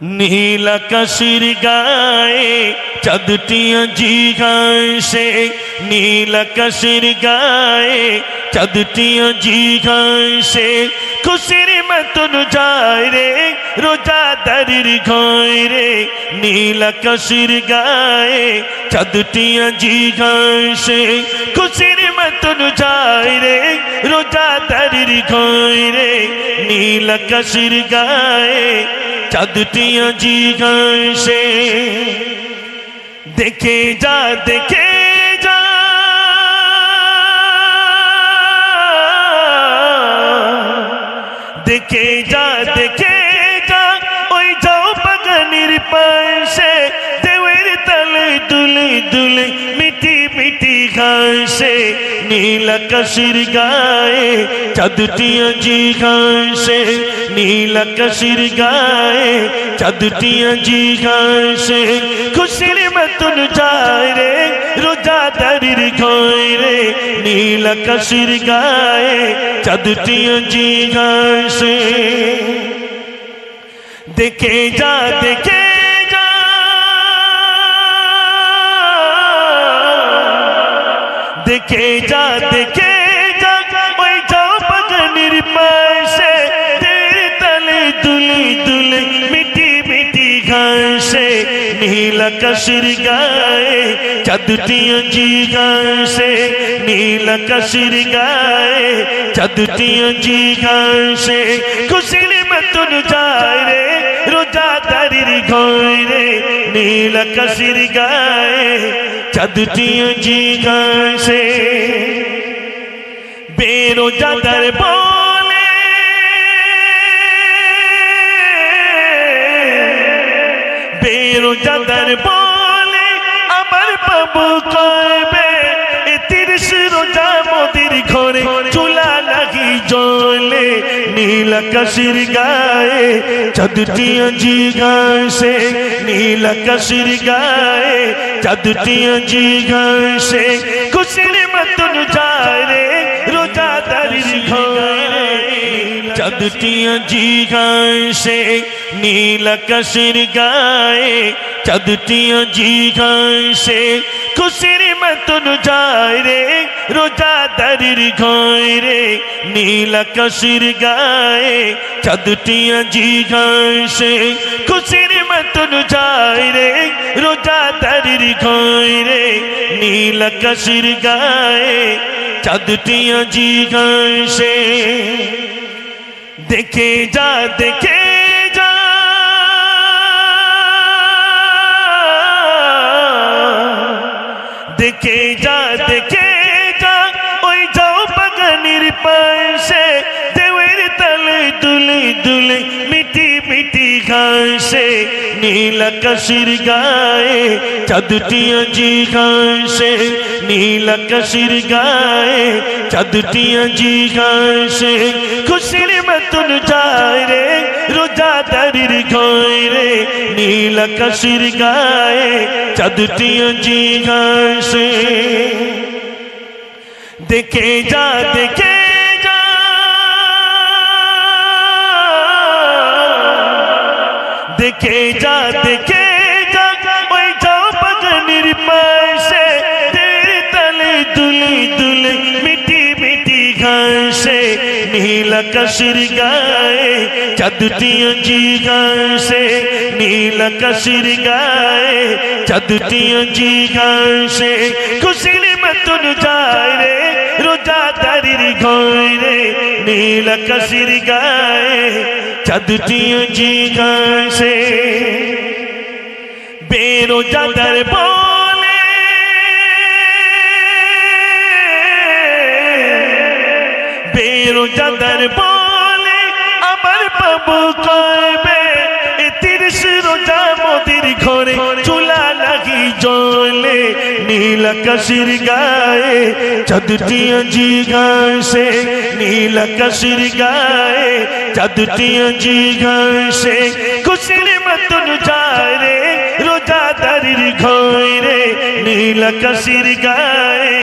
নীল আকাশের গায়ে চাঁদটিয়া জিগায় সে নীল আকাশের গায়ে চাঁদটিয়া জিগায় সে খুশির মতন যায় রে রোজাদারির ঘয় রে নীল আকাশের গায়ে চাঁদটিয়া জিগায় সে খুশির মতন যায় রে রোজাদারির ঘয় রে নীল আকাশের গায়ে চাঁদটিয়া জিগাইছে দেখে যা দেখে যা দেখে যা দেখে যা ওই যাও বাগানির পাশে দেওয়ের তলে দুলে দুলে মিটি মিটি ঘাসে নীল আকাশের গায়ে চাঁদটিয়া জি ঘাসে নীল আকাশের গায়ে চাঁদটিয়া জি ঘাসে খুশির মতন যায় রে রোজাদারির ঘয় রে নীল আকাশের গায়ে চাঁদটিয়া জি ঘাসে দেখে যা দেখে যা দেখে যা দেখে যা ওই যাও বাগানের পাশে তের তলে দুলে দুলে মিটি মিটি ঘাসে নীল আকাশের গায়ে চাঁদটিয়া জি ঘাসে নীল আকাশের গায়ে চাঁদটিয়া জি ঘাসে খুশির মতন যায় রে রোজাদারির ঘয় রে নীল আকাশের গায়ে চাঁদটিয়া জি ঘাসে বেরোজাদার বলে বেরোজাদার বলে আমার বাবু করবে এ তিরিশ রোজা মোদির ঘরে চুলা লাগি জলে নীল আকাশের গায়ে চাঁদটিয়া জি ঘাসে নীল আকাশের গায়ে চাঁদটিয়া জি ঘাসে খুশির মতন যায় রে রোজাদারির ঘরে চাঁদটিয়া জি ঘাসে নীল আকাশের গায়ে চাঁদটিয়া জি ঘাসে খুশির মতন যায় রে রোজাদারির ঘয় রে, নীল আকাশের গায়ে চাঁদটিয়া জি ঘাসে খুশির মতন যায় রে রোজাদারির ঘয় রে, নীল আকাশের গায়ে চাঁদটিয়া জি ঘাসে দেখে যা, দেখে দেখে যা দেখে যা ওই যাও বাগানের পাশে দেওয়ের তলে দুলে দুলে মিটি মিটি ঘাসে নীল আকাশের গায়ে চাঁদটিয়া জি ঘাসে নীল আকাশের গায়ে চাঁদটিয়া জি ঘাসে খুশির মতন যায় রে রোজাদারির ঘয় রে নীল আকাশের গায়ে চাঁদটিয়া জি ঘাসে দেখে যা দেখে যা দেখে যা দেখে নীল আকাশের গায়ে চাঁদটিয়া জি ঘাসে নীল আকাশের গায়ে চাঁদটিয়া জি ঘাসে খুশির মতন যায় রে, রোজাদারির ঘয় রে, নীল আকাশের গায়ে চাঁদটিয়া জি ঘাসে বেরোজাদার বলে বেরোজাদার বলে আমার বাবু করবে এ তিরিশ রোজা মোদির ঘরে চুলা লাগি জলে নীল আকাশের গায়ে চাঁদটিয়া জি ঘাসে, নীল আকাশের গায়ে চাঁদটিয়া জি ঘাসে। খুশির মতন যায় রে, রোজাদারির ঘয় রে নীল আকাশের গায়ে।